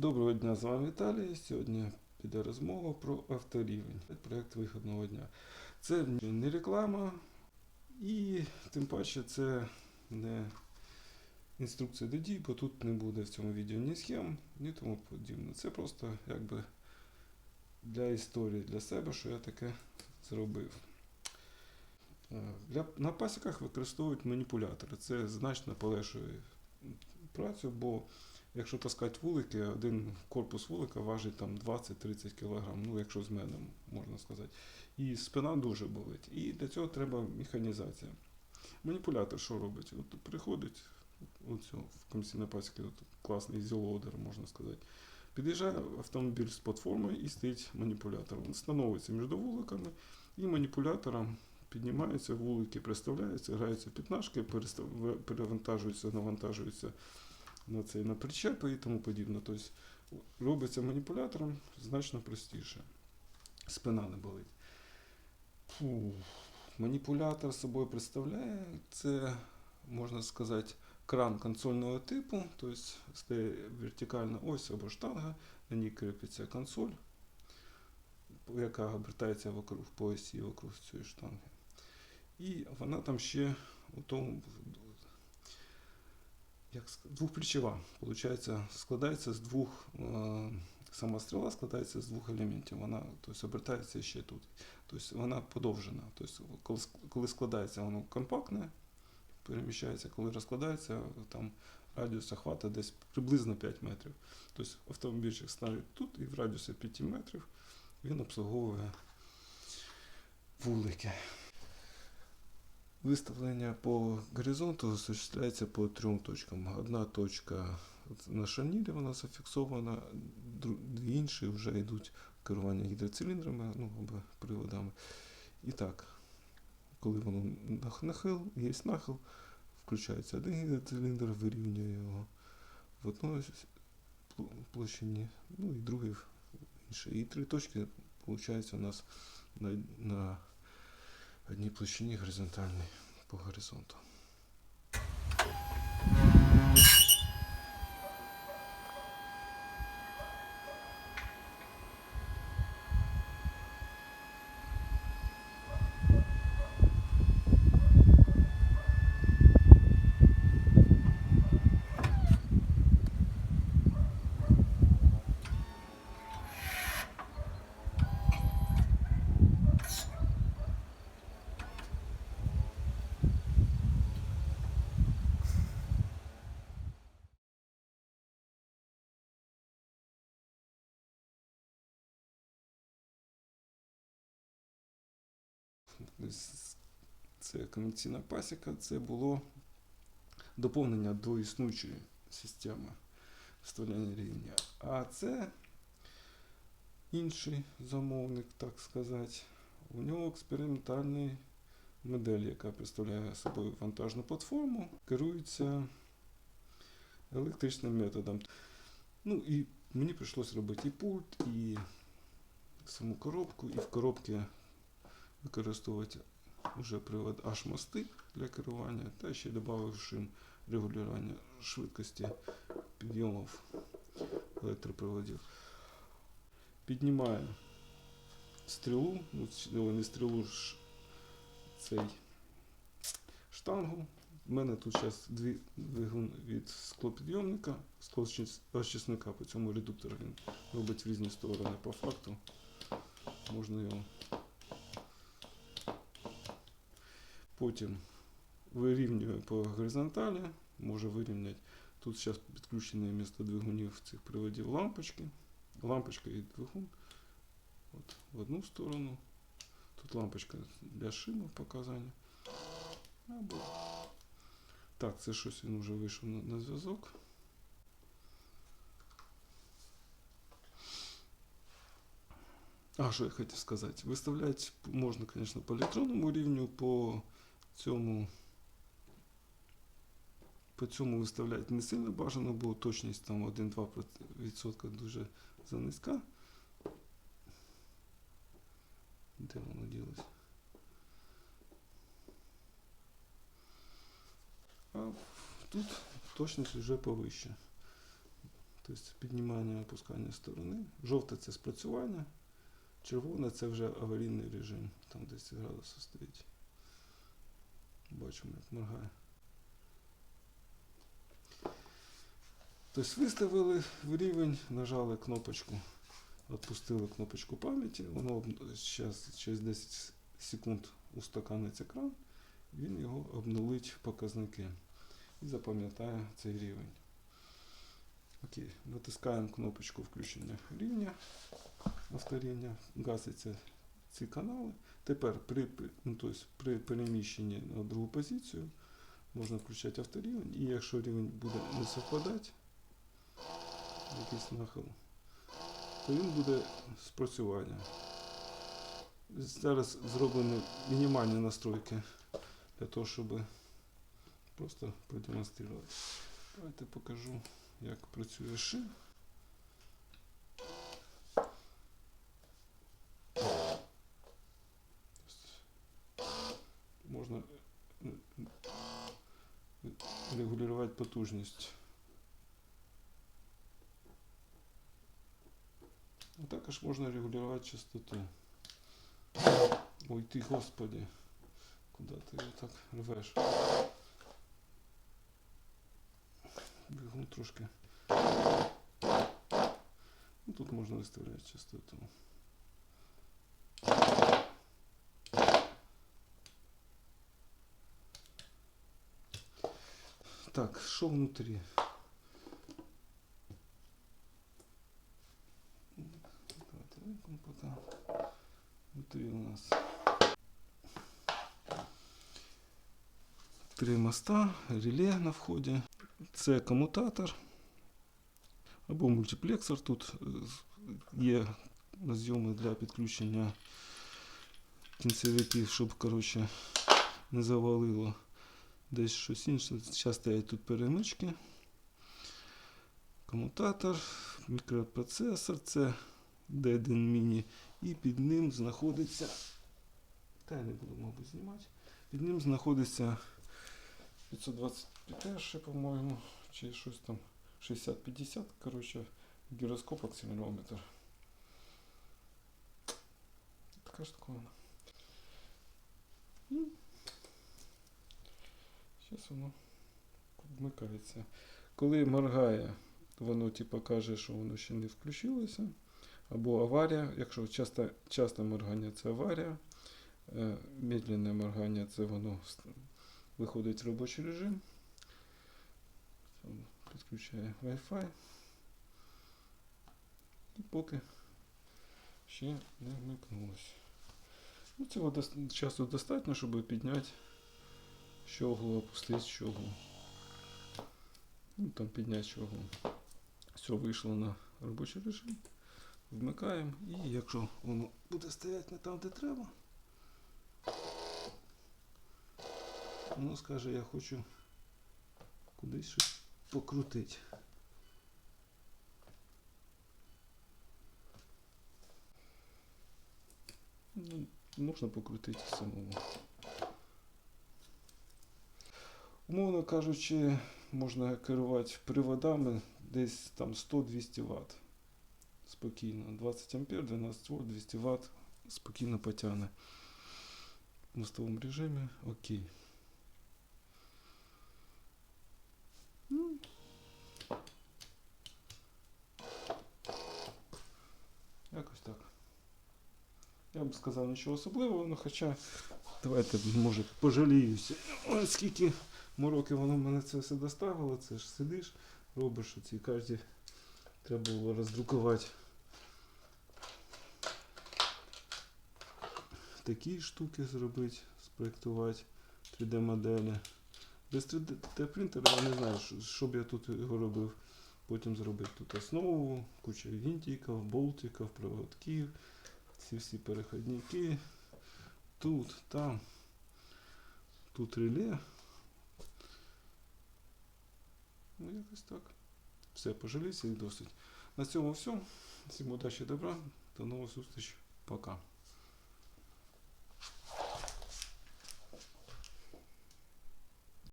Доброго дня, з вами Віталій. Сьогодні піде розмова про авторівень, проєкт виходного дня. Це не реклама, і тим паче це не інструкція до дій, бо тут не буде в цьому відео ні схем, ні тому подібне. Це просто якби для історії, для себе, що я таке зробив. Е, Для, на пасіках використовують маніпулятори. Це значно полегшує працю, бо якщо таскати вулики, один корпус вулика важить там 20-30 кг, ну якщо з мене можна сказати. І спина дуже болить. І для цього треба механізація. Маніпулятор що робить? От приходить оцю, в комісійній пасіки, класний зілодер, можна сказати. Під'їжджає автомобіль з платформою і стоїть маніпулятор. Він становиться між вуликами і маніпулятором піднімаються вулики, приставляються, граються п'ятнашки, перевантажуються, навантажуються на цей на причепи і тому подібне. Тобто робиться маніпулятором значно простіше. Спина не болить. Фу. Маніпулятор собою представляє це, можна сказати, кран консольного типу, тобто стає вертикальна ось або штанга, на ній кріпиться консоль, яка обертається вокруг по осі вокруг цієї штанги. І вона там ще у тому як ск- получається, складається з двох. е, Сама стріла складається з двох елементів. Вона тобто, обертається ще тут. Тобто вона подовжена. Тобто, коли складається, воно компактне, переміщається, коли розкладається, там радіус охвата десь приблизно 5 метрів. Тобто автомобільчик ставить тут і в радіусі 5 метрів він обслуговує вулики. Виставлення по горизонту осуществляється по трьом точкам. Одна точка на шарнірі вона зафіксована, інші вже йдуть керування гідроциліндрами ну, або приводами. І так, коли воно нахил, є нахил, включається один гідроциліндр, вирівнює його в одній площині, ну і другий в іншій. І три точки, виходить, у нас на, на одній площині горизонтальній по горизонту. Це комерційна пасіка, це було доповнення до існуючої системи вставляння рівня. А це інший замовник, так сказати. У нього експериментальна модель, яка представляє собою вантажну платформу, керується електричним методом. Ну і мені прийшлося робити і пульт, і саму коробку, і в коробці використовувати вже привод H-мости для керування, та ще додавши регулювання швидкості підйомів електроприводів. Піднімаю стрілу, ну, не стрілу, ж цей штангу. У мене тут зараз дві двигун від склопідйомника, склоочисника, по цьому редуктор він робить в різні сторони по факту. Можна його Потім вирівнює по горизонталі, може вирівняти. Тут зараз підключені вмісто двигунів цих приводів лампочки. Лампочка і двигун. От, в одну сторону. Тут лампочка для шинок показання. Або... Так, це щось він вже вийшов на, на зв'язок. А, що я хотів сказати? Виставляти можна, звісно, по електронному рівню, по цьому по цьому виставляти не сильно бажано, бо точність там 1-2% дуже занизька. Де воно ділося? А тут точність вже повища. Тобто піднімання і опускання сторони. Жовте це спрацювання, червоне це вже аварійний режим, там 10 градусів стоїть. Бачимо, як моргає. Тобто виставили в рівень, нажали кнопочку, відпустили кнопочку пам'яті, воно зараз через 10 секунд устаканить екран, він його обнулить показники і запам'ятає цей рівень. Окей, натискаємо кнопочку включення рівня авторівня, гаситься ці канали. Тепер при, ну, тобто при переміщенні на другу позицію можна включати авторівень, і якщо рівень буде не совпадати, якийсь нахил, то він буде спрацювання. Зараз зроблені мінімальні настройки для того, щоб просто продемонструвати. Давайте покажу, як працює шин. Регулювати потужність. А також можна регулювати частоту. Ой ти, господи, куди ти його так рвеш? Бігун трошки. Ну, тут можна виставляти частоту. Так, що внутрі? Внутрі у нас три моста, реле на вході. Це комутатор або мультиплексор. Тут е, є розйоми для підключення кінцевиків, щоб коротше, не завалило десь щось інше. Зараз стоять тут перемички. Комутатор, мікропроцесор, це D1 Mini. І під ним знаходиться. Та я не буду, мабуть, знімати. Під ним знаходиться 525 по-моєму, чи щось там 60-50, коротше, гіроскоп акселерометр. Така штуковина. Зараз воно вмикається. Коли моргає, воно типу каже, що воно ще не включилося. Або аварія. Якщо часто, часто моргання це аварія. Е, медленне моргання це воно виходить в робочий режим. Підключає Wi-Fi. І поки ще не вмикнулося. Ну, цього часу достатньо, щоб підняти щоглу, опустити щоглу. Ну, там підняти щоглу. Все вийшло на робочий режим. Вмикаємо і якщо воно буде стояти не там, де треба, воно скаже, я хочу кудись щось покрутити. Ну, можна покрутити самому. Умовно кажучи, можна керувати приводами десь там 100-200 Вт. Спокійно. 20 ампер, 12 вольт, 200 Вт спокійно потягне. В мостовому режимі окей. Ну. Якось так. Я б сказав нічого особливого, ну хоча давайте, може, пожаліюся. Скільки мороки воно мене це все доставило, це ж сидиш, робиш оці кожні треба було роздрукувати. Такі штуки зробити, спроектувати 3D-моделі. Без 3D принтера я не знаю, що б я тут його робив. Потім зробити тут основу, куча вінтиків, болтиків, проводків, ці всі переходники. Тут, там. Тут реле. Ну, якось так. Все, пожалійся і досить. На цьому все. Всім удачі добра. До нових зустріч. Пока.